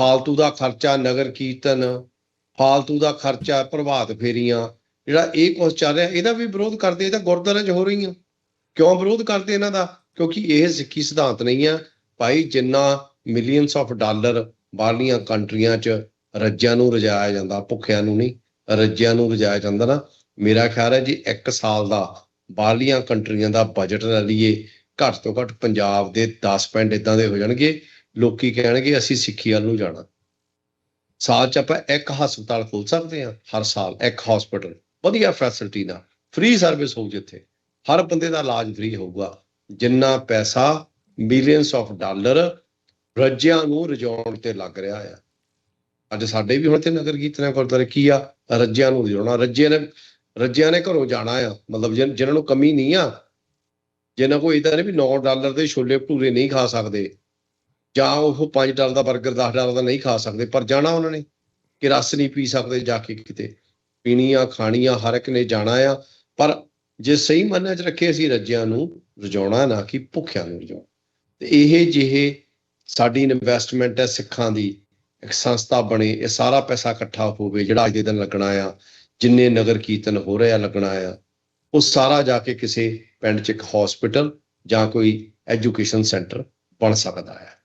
ਫਾਲਤੂ ਦਾ ਖਰਚਾ, ਨਗਰ ਕੀਰਤਨ, ਫਾਲਤੂ ਦਾ ਖਰਚਾ, ਪ੍ਰਭਾਤ ਫੇਰੀਆਂ, ਜਿਹੜਾ ਇਹ ਕੁਝ ਚੱਲ ਰਿਹਾ, ਇਹਦਾ ਵੀ ਵਿਰੋਧ ਕਰਦੇ, ਇਹ ਤਾਂ ਗੁਰਦੁਆਰਿਆਂ 'ਚ ਹੋ ਰਹੀਆਂ ਕਿਉਂ ਵਿਰੋਧ ਕਰਦੇ ਇਹਨਾਂ ਦਾ? ਕਿਉਂਕਿ ਇਹ ਸਿੱਖੀ ਸਿਧਾਂਤ ਨਹੀਂ ਆ। ਭਾਈ, ਜਿੰਨਾ ਮਿਲੀਅਨਸ ਆਫ ਡਾਲਰ ਬਾਹਰਲੀਆਂ ਕੰਟਰੀਆਂ 'ਚ ਰੱਜਿਆਂ ਨੂੰ ਰਜਾਇਆ ਜਾਂਦਾ, ਭੁੱਖਿਆਂ ਨੂੰ ਨਹੀਂ, ਰੱਜਿਆਂ ਨੂੰ ਰਜਾਇਆ ਜਾਂਦਾ ਨਾ, ਮੇਰਾ ਖਿਆਲ ਹੈ ਜੀ 1 ਸਾਲ ਦਾ ਬਾਹਰਲੀਆਂ ਕੰਟਰੀਆਂ ਦਾ ਬਜਟ ਲੈ ਲਈਏ, ਘੱਟ ਤੋਂ ਘੱਟ ਪੰਜਾਬ ਦੇ 10 ਪਿੰਡ ਇਦਾਂ ਦੇ ਹੋ ਜਾਣਗੇ। ਲੋਕੀ ਕਹਿਣਗੇ ਅਸੀਂ ਸਿੱਖੀ ਵੱਲ ਨੂੰ ਜਾਣਾ। ਸਾਲ ਚ ਆਪਾਂ ਇੱਕ ਹਸਪਤਾਲ ਖੋਲ ਸਕਦੇ ਹਾਂ ਹਰ ਸਾਲ, ਇੱਕ ਹਸਪੀਟਲ ਵਧੀਆ ਫੈਸਿਲਿਟੀ ਨਾਲ ਫ੍ਰੀ ਸਰਵਿਸ ਹੋਊ ਜਿੱਥੇ। ਹਰ ਬੰਦੇ ਦਾ ਇਲਾਜ ਫ੍ਰੀ ਹੋਊਗਾ। ਜਿੰਨਾ ਪੈਸਾ ਮਿਲੀਅਨਸ ਆਫ ਡਾਲਰ ਰੱਜਿਆਂ ਨੂੰ ਰਜਾਉਣ ਤੇ ਲੱਗ ਰਿਹਾ ਆ। ਅੱਜ ਸਾਡੇ ਵੀ ਹੁਣ ਤੇ ਨਗਰ ਕੀਰਤਨ ਗੁਰਦੁਆਰੇ ਕੀ ਆ? ਰੱਜਿਆਂ ਨੂੰ ਰਜਾਉਣਾ। ਰੱਜਿਆਂ ਨੇ ਰੱਜਿਆਂ ਨੇ ਘਰੋਂ ਜਾਣਾ ਆ। ਮਤਲਬ ਜਿਨ- ਜਿਨ੍ਹਾਂ ਨੂੰ ਕਮੀ ਨਹੀਂ ਆ, ਜਿਨ੍ਹਾਂ ਕੋਈ ਇਦਾਂ ਨੇ ਵੀ 9 ਡਾਲਰ ਦੇ ਛੋਲੇ ਭਟੂਰੇ ਨਹੀਂ ਖਾ ਸਕਦੇ। ਜਾਂ ਉਹ 5 ਡਾਲਰ ਦਾ 버ਗਰ 10 ਡਾਲਰ ਦਾ ਨਹੀਂ ਖਾ ਸਕਦੇ, ਪਰ ਜਾਣਾ ਉਹਨਾਂ ਨੇ ਕਿ ਰਸ ਨਹੀਂ ਪੀ ਸਕਦੇ ਜਾ ਕੇ ਕਿਤੇ। ਪੀਣੀ ਆ ਖਾਣੀ ਆ ਹਰ ਇੱਕ ਨੇ ਜਾਣਾ ਆ, ਪਰ ਜੇ ਸਹੀ ਮੰਨਿਆ ਚ ਰੱਖੇ ਅਸੀਂ ਰੱਜਿਆਂ ਨੂੰ ਰਜਾਉਣਾ, ਨਾ ਕਿ ਭੁੱਖਿਆਂ ਨੂੰ ਰਜਾਉਣਾ। ਤੇ ਇਹ ਜਿਹੇ ਸਾਡੀ ਇਨਵੈਸਟਮੈਂਟ ਹੈ, ਸਿੱਖਾਂ ਦੀ, ਇੱਕ ਸੰਸਥਾ ਬਣੇ, ਇਹ ਸਾਰਾ ਪੈਸਾ ਇਕੱਠਾ ਹੋਵੇ, ਜਿਹੜਾ ਅੱਜ ਦੇ ਦਿਨ ਲੱਗਣਾ ਆ, ਜਿੰਨੇ ਨਗਰ ਕੀਰਤਨ ਹੋ ਰਿਹਾ ਲੱਗਣਾ ਆ, ਉਹ ਸਾਰਾ ਜਾ ਕੇ ਕਿਸੇ ਪਿੰਡ 'ਚ ਇੱਕ ਹਸਪੀਟਲ ਜਾਂ ਕੋਈ ਐਜੂਕੇਸ਼ਨ ਸੈਂਟਰ ਬਣ ਸਕਦਾ ਹੈ